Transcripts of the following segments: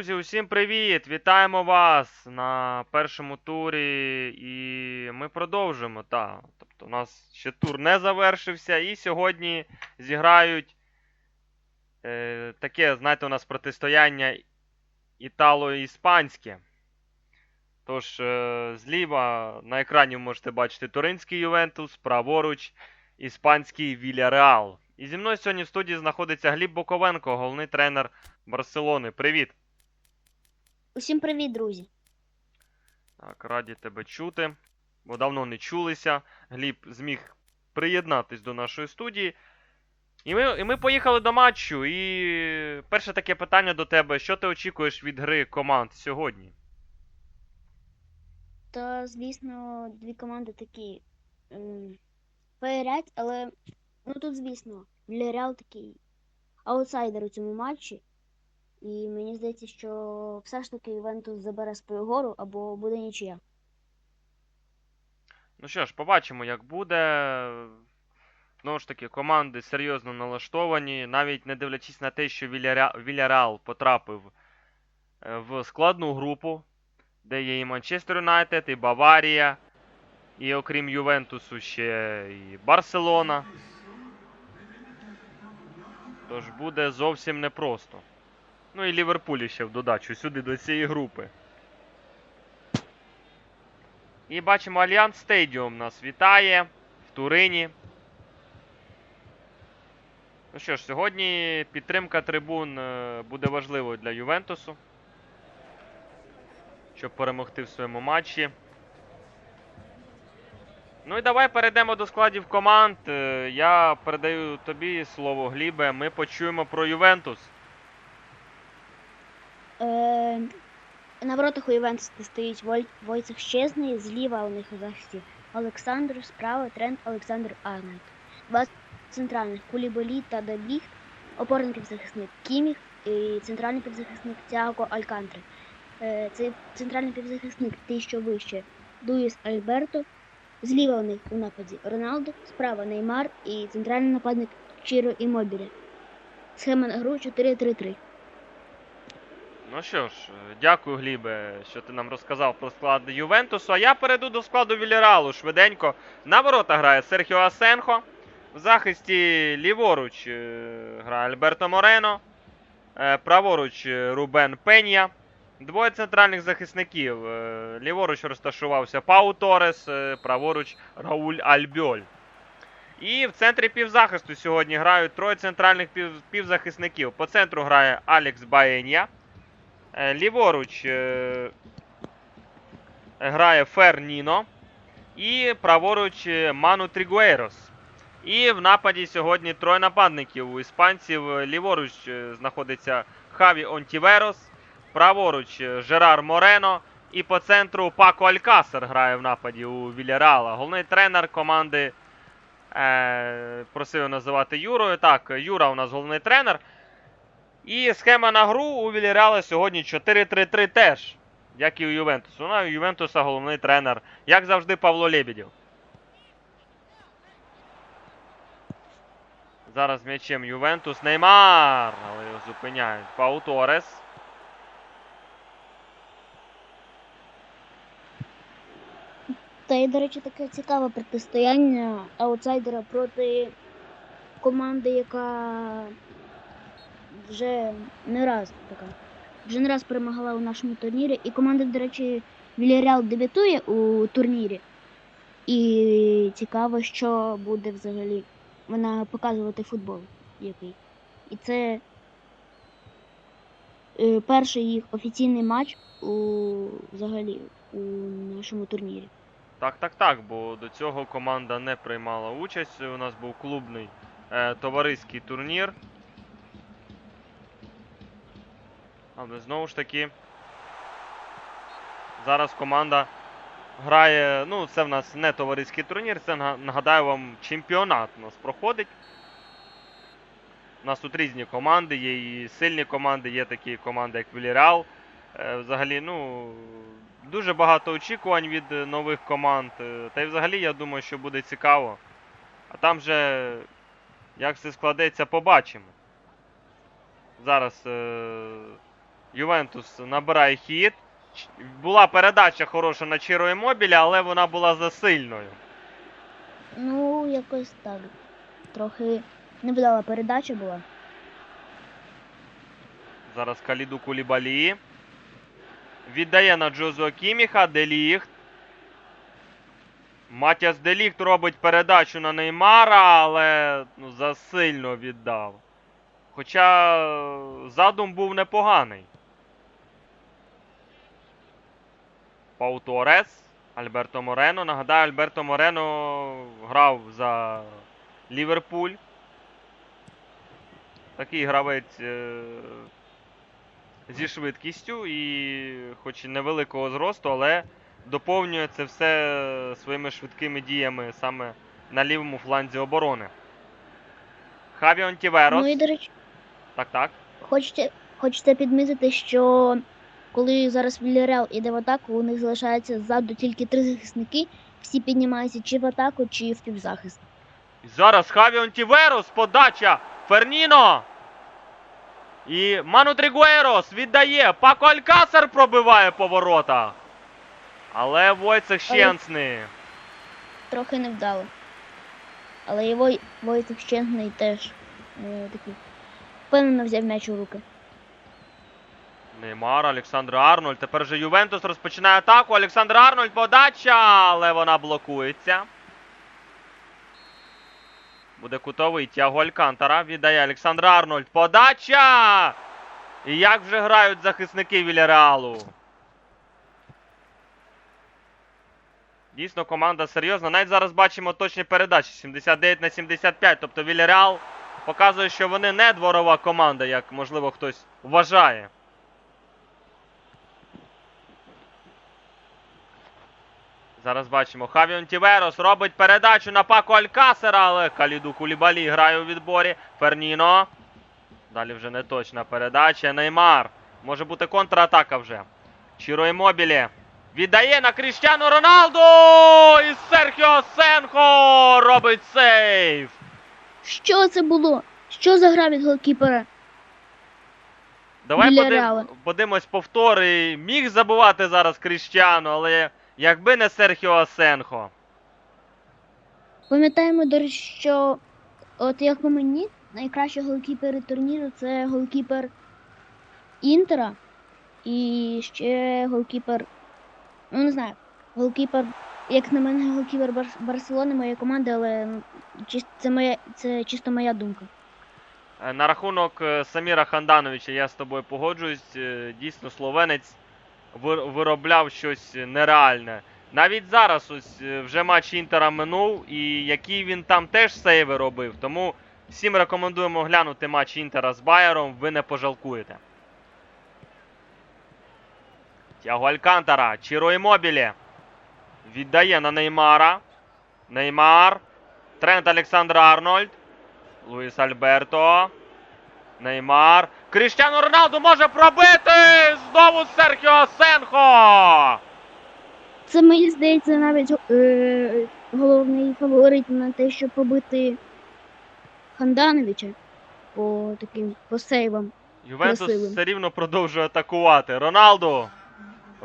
Друзі, усім привіт! Вітаємо вас на першому турі. І ми продовжимо. Та. Тобто, у нас ще тур не завершився. І сьогодні зіграють е, таке, знаєте, у нас протистояння італо-іспанське. Тож, е, зліва на екрані ви можете бачити Туринський Ювентус, праворуч, іспанський Вільяреал. І зі мною сьогодні в студії знаходиться Гліб Боковенко, головний тренер Барселони. Привіт! Усім привіт, друзі. Так, раді тебе чути. Бо давно не чулися. Гліб зміг приєднатись до нашої студії. І ми, і ми поїхали до матчу. І перше таке питання до тебе: що ти очікуєш від гри команд сьогодні? Та, звісно, дві команди такі ем, феєрять, але ну тут, звісно, Villarreal такий аутсайдер у цьому матчі. І мені здається, що все ж таки Ювентус забере свою гору або буде нічия. Ну що ж, побачимо, як буде. Знову ж таки, команди серйозно налаштовані, навіть не дивлячись на те, що Вільяреал потрапив е, в складну групу, де є і Манчестер Юнайтед, і Баварія, і окрім Ювентусу ще і Барселона. Тож буде зовсім непросто. Ну і Ліверпуль ще в додачу сюди до цієї групи. І бачимо, Альянс Стадіум нас вітає в Турині. Ну що ж, сьогодні підтримка трибун е, буде важливою для Ювентусу, щоб перемогти в своєму матчі. Ну і давай перейдемо до складів команд. Е, Я передаю тобі слово, Глібе. Ми почуємо про Ювентус. Е, на воротах у Ювентуса стоїть Воль... Войцех Щезний, зліва у них у захисті Олександр, справа Трент Олександр Арнольд. Два центральних Куліболі та Дебіг, опорний півзахисник Кіміх і центральний півзахисник Тіаго Алькантри. Е, цей центральний півзахисник ті, що вище Дуїс Альберто. Зліва у них у нападі Роналдо, справа Неймар і центральний нападник Чіро Імобілі. Схема на гру 4-3-3. Ну що ж, е, дякую, Глібе, що ти нам розказав про склад Ювентусу. А я перейду до складу Вільяралу швиденько. На ворота грає Серхіо Асенхо. В захисті ліворуч е, грає Альберто Морено. Е, Праворуч Рубен Пенья. Двоє центральних захисників. Ліворуч розташувався Пау Торес, праворуч Рауль Альбьоль. І в центрі півзахисту сьогодні грають троє центральних півзахисників. По центру грає Алекс Баєнья. Е, Ліворуч е, грає Ферніно. І праворуч е, Ману Трігуейрос. І в нападі сьогодні троє нападників у іспанців. Ліворуч знаходиться Хаві Онтіверос, праворуч Жерар Морено. І по центру Пако Алькасер грає в нападі у Вільяреала. Головний тренер команди е, просив називати Юрою. Так, Юра у нас головний тренер. І схема на гру у Вільяреала сьогодні 4-3-3 теж, як і у Ювентусу. Ну, а у Ювентуса головний тренер, як завжди, Павло Лебедєв. Зараз м'ячем Ювентус. Неймар! Але його зупиняють. Пау Торес. Та й, до речі, таке цікаве протистояння аутсайдера проти команди, яка вже не раз така. Вже не раз перемагала у нашому турнірі. І команда, до речі, Villarreal дебютує у турнірі. І цікаво, що буде взагалі вона показувати футбол який. І це е, перший їх офіційний матч у взагалі у нашому турнірі. Так, так, так, бо до цього команда не приймала участь. У нас був клубний е, товариський турнір. Але знову ж таки. Зараз команда грає. Ну, це в нас не товариський турнір, це нагадаю вам чемпіонат у нас проходить. У нас тут різні команди, є і сильні команди, є такі команди, як Вільяреал. Е, Взагалі, ну, дуже багато очікувань від нових команд. Е, Та й взагалі, я думаю, що буде цікаво. А там же, як все складеться, побачимо. Зараз е, Ювентус набирає хід. Була передача хороша на Чіро Імобілі, але вона була засильною. Ну, якось так. Трохи невдала передача була. Зараз Каліду Кулібалі. Віддає на Джозуа Кіміха, Деліхт. Матіас Деліхт робить передачу на Неймара, але ну, засильно віддав. Хоча е, задум був непоганий. Пау Торес, Альберто Морено. Нагадаю, Альберто Морено грав за Ліверпуль. Такий гравець е, зі швидкістю і, хоч і невеликого зросту, але доповнює це все своїми швидкими діями саме на лівому фланзі оборони. Хаві Онтіверос. Ну і, до речі, Так, так. хочеться, хочеться підмітити, що коли зараз Вільяреал іде в атаку, у них залишається ззаду тільки три захисники, всі піднімаються чи в атаку, чи в півзахист. І зараз Хаві Онтіверос, подача Ферніно. І Ману Трігуерос віддає. Пако Алькасар пробиває по воротах. Але Войцех Щенсний. Трохи невдало. Але і Вой, Войтик Щенсний теж е, такий впевнено взяв м'яч у руки. Неймар, Олександр Арнольд. Тепер же Ювентус розпочинає атаку. Олександр Арнольд подача, але вона блокується. Буде кутовий Тяго Алькантара. Віддає Олександр Арнольд. Подача! І як вже грають захисники Вільяреалу. Дійсно, команда серйозна. Навіть зараз бачимо точні передачі. 79 на 75. Тобто Вільяреал показує, що вони не дворова команда, як можливо хтось вважає. Зараз бачимо, Хавіон Тіверос робить передачу на Пако Алькасера, але Каліду Кулібалі грає у відборі. Ферніно. Далі вже не точна передача. Неймар. Може бути контратака вже. Чіро Імобілі. Віддає на Кріштіану Роналду! І Серхіо Сенхо робить сейв. Що це було? Що за гра від голкіпера? Давай подив... подивимось повтори. Міг забувати зараз Кріштіану, але якби не Серхіо Сенхо. Пам'ятаємо, до речі, що от як по мені, найкращі голкіпери турніру це голкіпер Інтера і ще голкіпер. Ну не знаю, голкіпер, як на мене, голкіпер Бар- Барселони моєї команди, але ну, це моя це чисто моя думка. Е, На рахунок е, Саміра Хандановича я з тобою погоджуюсь. Е, Дійсно, словенець виробляв щось нереальне. Навіть зараз ось е, вже матч Інтера минув, і який він там теж сейви робив. Тому всім рекомендуємо глянути матч Інтера з Байером, ви не пожалкуєте. Тяго Алькантара, Чіро Імобілі. Віддає на Неймара. Неймар. Трент Олександр Арнольд. Луїс Альберто. Неймар. Кріштіану Роналду може пробити! Знову Серхіо Сенхо! Це мені здається навіть е, головний фаворит на те, щоб побити Хандановича по таким по сейвам. Ювентус Красивим. все рівно продовжує атакувати. Роналду.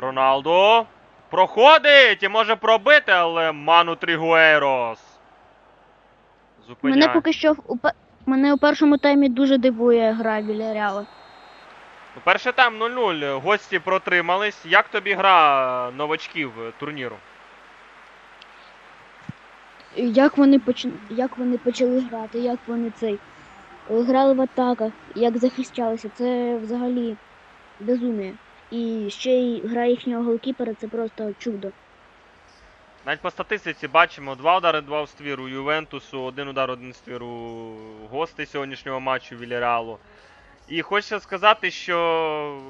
Роналду. Проходить і може пробити, але Ману Трігуерос. Зупиняє. Мене поки що в- у мене у першому таймі дуже дивує гра. Ну, Перший тайм 0-0. Гості протримались. Як тобі гра новачків турніру? Як вони поч... як вони почали грати, як вони цей грали в атаках, як захищалися, це взагалі безумие. І ще й гра їхнього голкіпера це просто чудо. Навіть по статистиці бачимо два удари, два в ствір у Ювентусу, один удар, один ствір у гостей сьогоднішнього матчу Вільяреалу. І хочеться сказати, що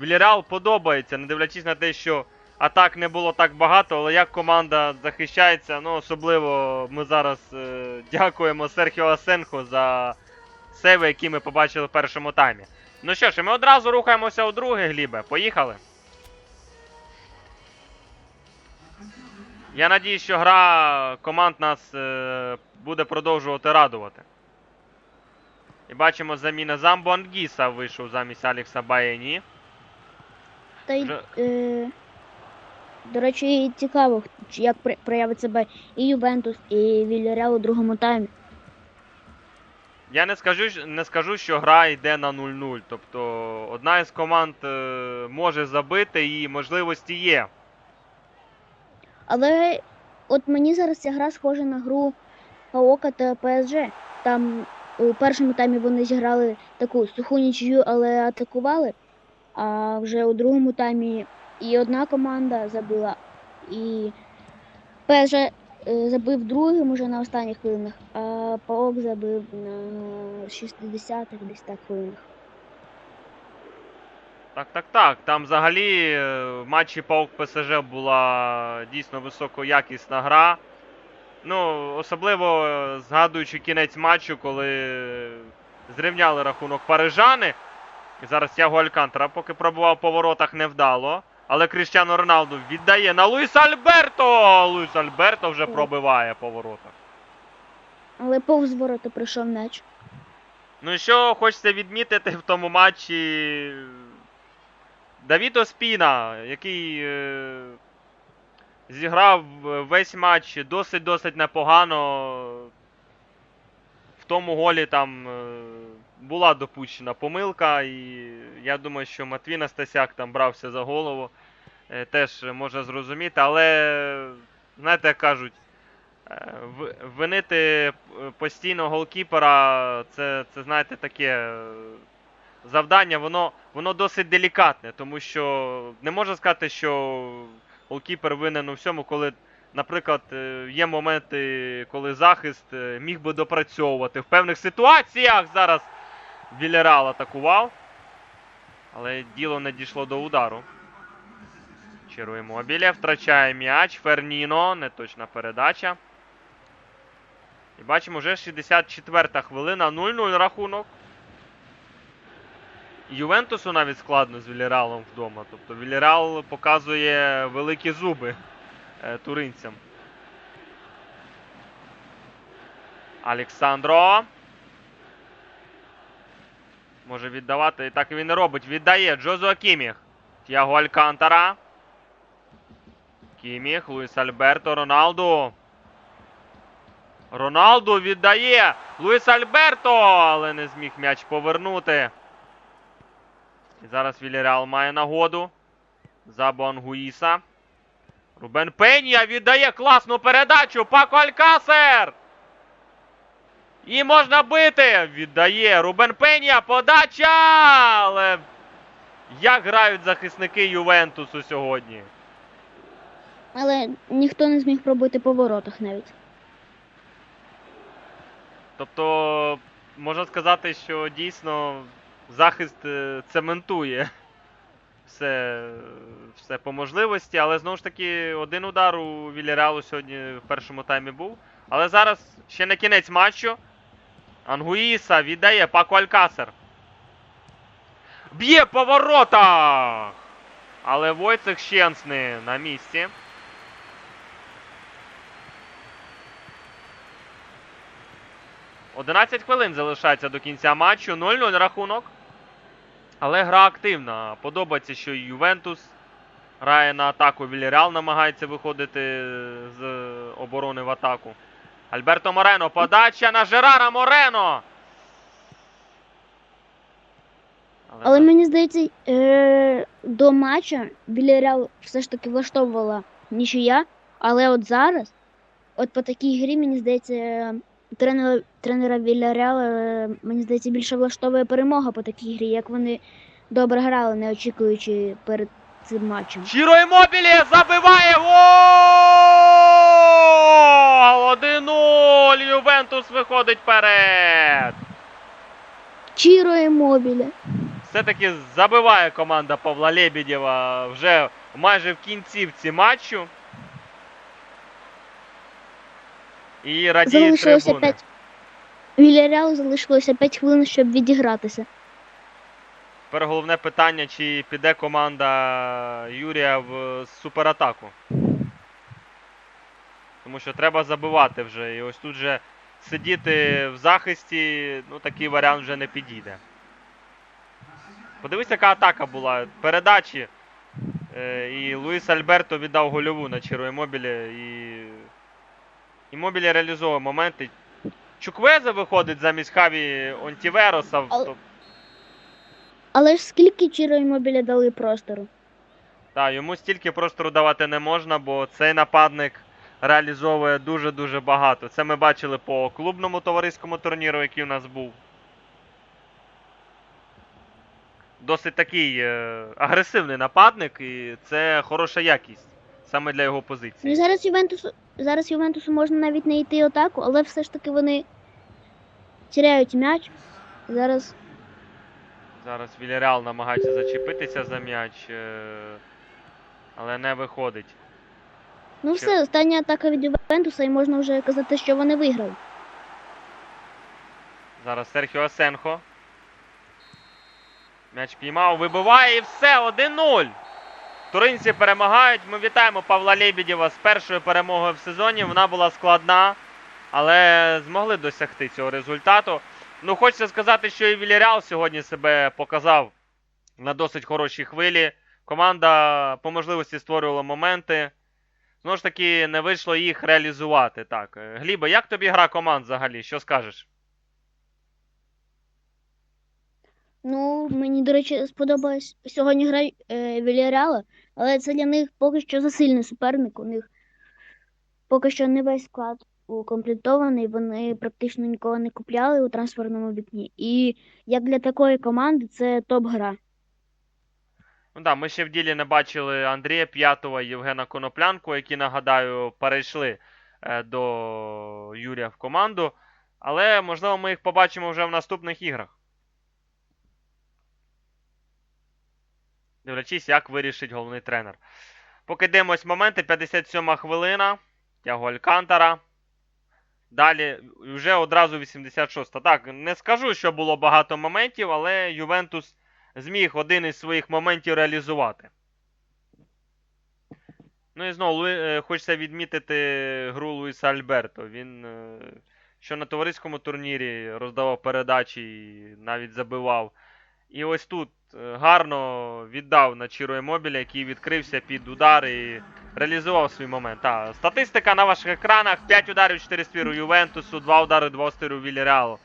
Вільяреал подобається, не дивлячись на те, що атак не було так багато, але як команда захищається, ну особливо ми зараз е, дякуємо Серхіо Асенхо за сейви, які ми побачили в першому таймі. Ну що ж, ми одразу рухаємося у друге, Глібе. Поїхали. Я надію, що гра команд нас е, буде продовжувати радувати. І бачимо заміна Замбо Ангіса вийшов замість Алекса Баєні. Та й, Вже- е, до речі, цікаво, чи як при- проявить себе і Ювентус, і Вільяреал у другому таймі. Я не скажу, не скажу, що гра йде на 0-0. Тобто одна із команд е, може забити і можливості є. Але от мені зараз ця гра схожа на гру Паока та ПСЖ. Там у першому таймі вони зіграли таку суху нічию, але атакували. А вже у другому таймі і одна команда забила, і ПСЖ е, забив другим уже на останніх хвилинах, а Паок забив на 60-х десь так хвилинах. Так, так, так. Там взагалі е, в матчі Паук ПСЖ була дійсно високоякісна гра. Ну, особливо е, згадуючи кінець матчу, коли зрівняли рахунок парижани. І зараз Тяго Алькантара поки пробував по воротах невдало. Але Кріштіану Роналду віддає на Луїса Альберто! Луїс Альберто вже пробиває по воротах. Але повз ворота прийшов м'яч. Ну і що хочеться відмітити в тому матчі Давід Оспіна, який е, зіграв весь матч досить-досить непогано. В тому голі там е, була допущена помилка, і я думаю, що Матвій Настасяк там брався за голову. е, Теж може зрозуміти, але знаєте, як кажуть, Е, Винити постійно голкіпера, це, це знаєте, таке завдання, воно, воно досить делікатне, тому що не можна сказати, що голкіпер винен у всьому, коли, наприклад, е, є моменти, коли захист е, міг би допрацьовувати. В певних ситуаціях зараз Вілерал атакував, але діло не дійшло до удару. Чаруємо Мобіле, втрачає м'яч. Ферніно, неточна передача. І бачимо, вже 64-та хвилина, 0-0 рахунок. Ювентусу навіть складно з Вілералом вдома. Тобто Вілерал показує великі зуби е, туринцям. Александро. Може віддавати. І так він і робить. Віддає Джозуа Кіміх. Тіаго Алькантара. Кіміх, Луїс Альберто, Роналду. Роналду віддає. Луїс Альберто, але не зміг м'яч повернути. І зараз Вілеріал має нагоду. За Боангуїса. Рубен Пенія віддає класну передачу. Пако Алькасер. І можна бити. Віддає Рубен Пенія. Подача. Але як грають захисники Ювентусу сьогодні? Але ніхто не зміг пробити по воротах навіть. Тобто, можна сказати, що дійсно захист е, цементує все, все по можливості, але знову ж таки один удар у Вільяреалу сьогодні в першому таймі був. Але зараз ще не кінець матчу. Ангуїса віддає Пако Алькасер. Б'є по воротах! Але Войцех Щенсни на місці. Одинадцять хвилин залишається до кінця матчу. 0-0 рахунок. Але гра активна. Подобається, що і Ювентус грає на атаку. Вільяреал намагається виходити з оборони в атаку. Альберто Морено. Подача на Жерара Морено. Але мені здається, е, до матча Вільяреал все ж таки влаштовувала нічия, але от зараз, от по такій грі, мені здається, е, тренера, Вільяреала, е, мені здається, більше влаштовує перемога по такій грі, як вони добре грали, не очікуючи перед цим матчем. Чіро Імобілі забиває гол! 1-0! Ювентус виходить вперед! Чіро і мобілі. Все-таки забиває команда Павла Лебедєва вже майже в кінцівці матчу. І радіє Залишилося трибуни. 5. Вільяреалу залишилося 5 хвилин, щоб відігратися. Тепер головне питання, чи піде команда Юрія в суператаку. Тому що треба забивати вже. І ось тут же сидіти в захисті, ну такий варіант вже не підійде. Подивись, яка атака була. Передачі. Е, і Луїс Альберто віддав гольову на Чіро Імобілі і. Імобілі реалізовує моменти. Чуквезе виходить замість Хаві Онтівероса. в- Але- Але ж скільки Чіро Імобілі дали простору? Та, йому стільки простору давати не можна, бо цей нападник реалізовує дуже-дуже багато. Це ми бачили по клубному товариському турніру, який у нас був. Досить такий е, агресивний нападник, і це хороша якість саме для його Ну і позиції. зараз Ювентусу зараз Ювентусу можна навіть не йти атаку, але все ж таки вони тіряють м'яч. Зараз Зараз Вільяреал намагається зачепитися за м'яч, е, але не виходить. ну Що? все, остання атака від Ювентуса, і можна вже казати, що вони виграли. Зараз Серхіо Асенхо. М'яч піймав, вибиває і все, 1-0. Туринці перемагають. Ми вітаємо Павла Лебедєва з першою перемогою в сезоні. Вона була складна, але змогли досягти цього результату. Ну, хочеться сказати, що і Вільяреал сьогодні себе показав на досить хорошій хвилі. Команда по можливості створювала моменти. Знову ж таки, не вийшло їх реалізувати. Так, Глібе, як тобі гра команд взагалі? Що скажеш? Ну, мені, до речі, сподобалась сьогодні гра е, Вільяреала, але це для них поки що засильний суперник. У них поки що не весь склад укомплектований, вони практично нікого не купляли у трансферному вікні. І як для такої команди це топ-гра. Ну да, ми ще в ділі не бачили Андрія П'ятова і Євгена Коноплянку, які, нагадаю, перейшли е, до Юрія в команду. Але, можливо, ми їх побачимо вже в наступних іграх. Дивлячись, як вирішить головний тренер. Поки дивимось моменти, 57 хвилина. Тяго Алькантара. Далі вже одразу 86. Так, не скажу, що було багато моментів, але Ювентус зміг один із своїх моментів реалізувати. Ну і знову е, хочеться відмітити гру Луїса Альберто. Він е, що на товариському турнірі роздавав передачі і навіть забивав. І ось тут е, гарно віддав на Чіро Емобіля, який відкрився під удар і реалізував свій момент. Та, статистика на ваших екранах: 5 ударів, 4 ствіру Ювентусу, 2 удари, 2 стиру Вільяреалу.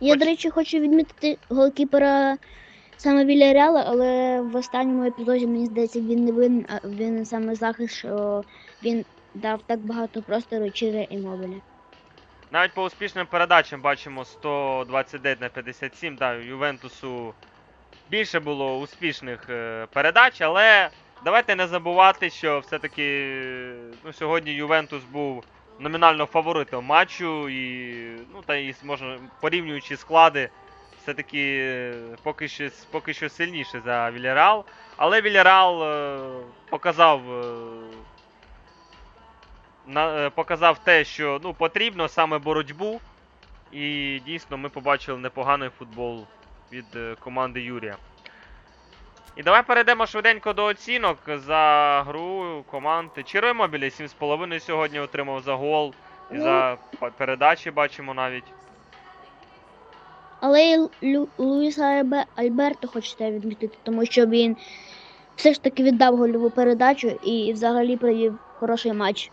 Я, Хоч- до речі, хочу відмітити голкіпера саме Вільяреала, але в останньому епізоді, мені здається, він не винен, а він саме захист, що він дав так багато простору Чіре Імобілі. Навіть по успішним передачам бачимо 129 на 57. Да, Ювентусу більше було успішних е, передач, але давайте не забувати, що все-таки е, ну, сьогодні Ювентус був номінально фаворитом матчу, і, ну, та і можна, порівнюючи склади, все-таки е, поки що, поки що сильніше за Вільяреал. Але Вільяреал е, показав. На, е, показав те, що ну, потрібно саме боротьбу. І дійсно ми побачили непоганий футбол від е, команди Юрія. І давай перейдемо швиденько до оцінок за гру команд. Чиро Мобілі 7,5 сьогодні отримав за гол. І Ну. за передачі бачимо навіть. Але Лю- Луїса Альберто хочете відмітити, тому що він все ж таки віддав гольову передачу і взагалі провів хороший матч.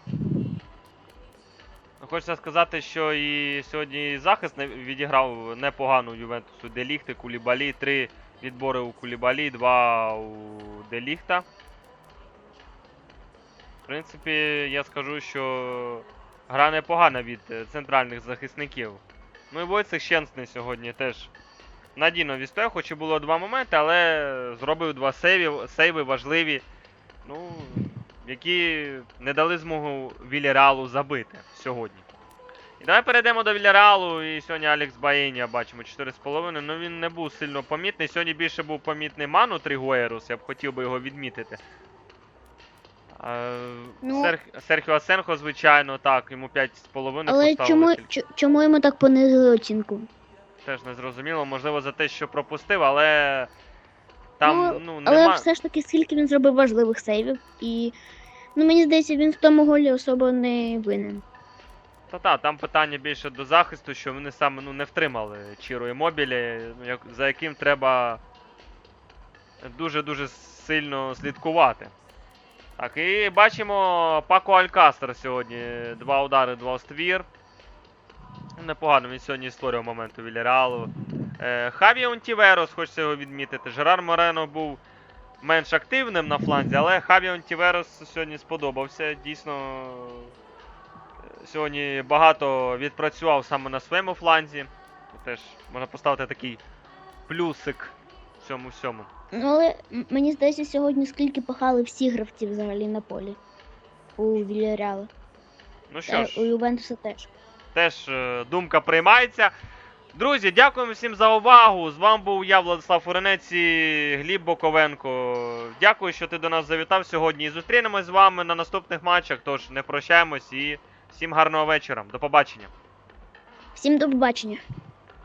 Хочеться сказати, що і сьогодні захист не- відіграв непогану Ювентусу Деліхти, Кулібалі. Три відбори у Кулібалі, два у Деліхта. В принципі, я скажу, що гра непогана від центральних захисників. Ну і Войцех Щенсний сьогодні теж надійно відстояв, хоч і було два моменти, але зробив два сейви, сейви важливі, ну, які не дали змогу Вільяреалу забити сьогодні. І давай перейдемо до Вільяреалу. І сьогодні Алекс Баєнія бачимо 4,5. Ну він не був сильно помітний. Сьогодні більше був помітний Ману Тригуерус, я б хотів би його відмітити. Ну- Серх- Серхіо Асенхо, звичайно, так, йому 5,5 Але чому, чому йому так понизили оцінку? Теж не зрозуміло, можливо, за те, що пропустив, але там ну, ну, нема. але все ж таки, скільки він зробив важливих сейвів, і ну мені здається, він в тому голі особо не винен. Та-та, там питання більше до захисту, що вони саме ну, не втримали Чіро і Мобілі, як, за яким треба дуже-дуже сильно слідкувати. Так, і бачимо Пако Алькастер сьогодні. Два удари, два ствір. Непогано він сьогодні створював моменти Вільяреалу. Е, Хаві Онтіверос, хочеться його відмітити. Жерар Морено був менш активним на фланзі, але Хаві Онтіверос сьогодні сподобався. Дійсно, е, сьогодні багато відпрацював саме на своєму фланзі. Теж можна поставити такий плюсик цьому всьому. Ну, але мені здається, сьогодні скільки пахали всі гравці взагалі на полі у Вільяреала. Ну що ж. у Ювентуса теж. теж е, думка приймається. Друзі, дякуємо всім за увагу. З вами був я, Владислав Фуренець і Гліб Боковенко. Дякую, що ти до нас завітав сьогодні. І зустрінемось з вами на наступних матчах. Тож не прощаємось і всім гарного вечора. До побачення. Всім до побачення.